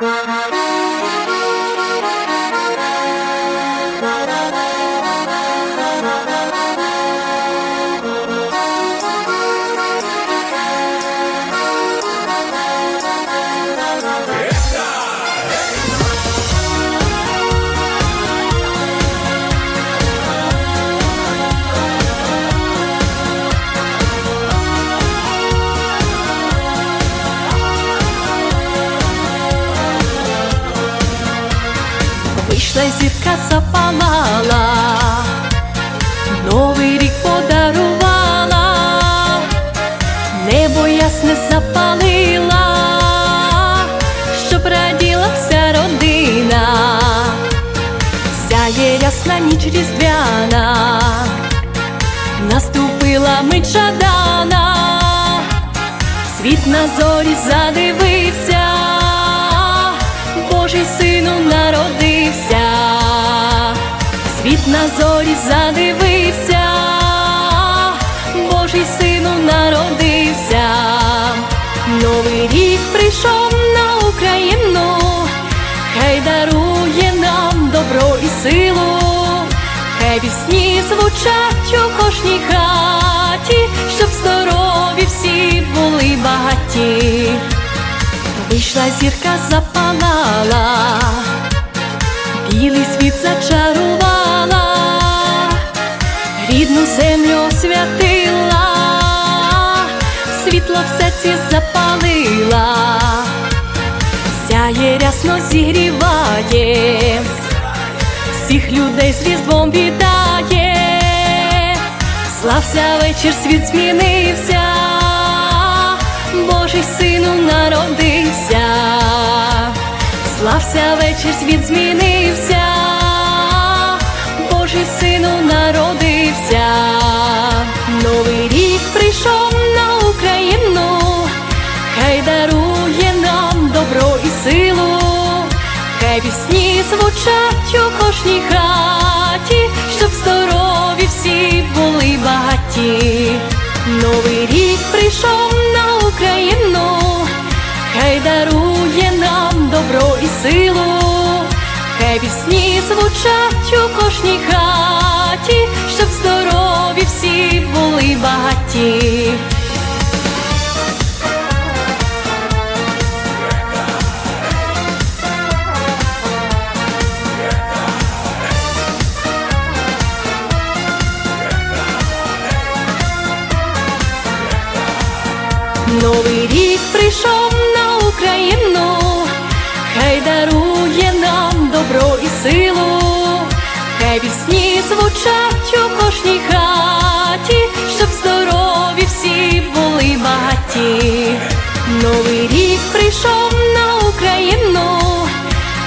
Música Вийшла зірка запалала, новий рік подарувала, небо ясне запалила, щоб раділа вся родина, сяє ясна ніч різдвяна, наступила мить жадана, світ на зорі задивився, Сину народився, світ на зорі задивився, Божий сину народився, новий рік прийшов на Україну, хай дарує нам добро і силу, хай вісні звучать у кожній хаті, щоб здорові всі були багаті. Вийшла зірка запалала, білий світ зачарувала, рідну землю освятила, світло в серці запалила, сяє рясно зігріває, всіх людей з різдвом вітає, слався вечір, світ змінився. Божий сину народився, слався вечір, світ змінився, Божий сину народився, новий рік прийшов на Україну, хай дарує нам добро і силу, хай вісні звучать у кожній хаті, щоб здорові всі були багаті. Новий рік прийшов силу, хай вісні звучать у кожній хаті, щоб здорові всі були багаті. Новий рік прийшов хай вісні звучать у кожній хаті, щоб здорові всі були багаті. Новий рік прийшов на Україну,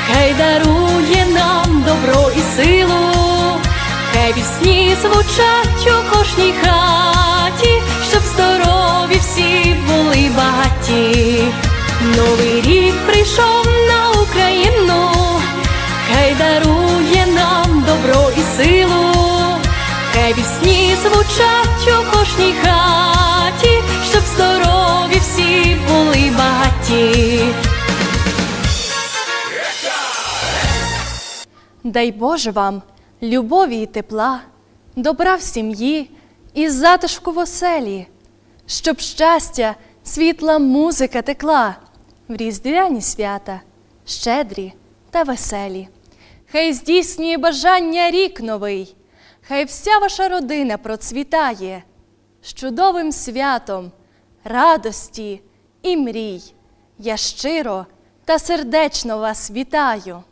хай дарує нам добро і силу, хай вісні звучать у кожній хаті, щоб здорові всі були багаті. Новий рік прийшов хай вісні звучать у кожній хаті, щоб здорові всі були багаті. Дай Боже вам любові і тепла, добра в сім'ї і затишку в оселі, щоб щастя, світла музика текла в різдвяні свята, щедрі та веселі. Хай здійснює бажання рік новий, хай вся ваша родина процвітає з чудовим святом, радості і мрій. Я щиро та сердечно вас вітаю.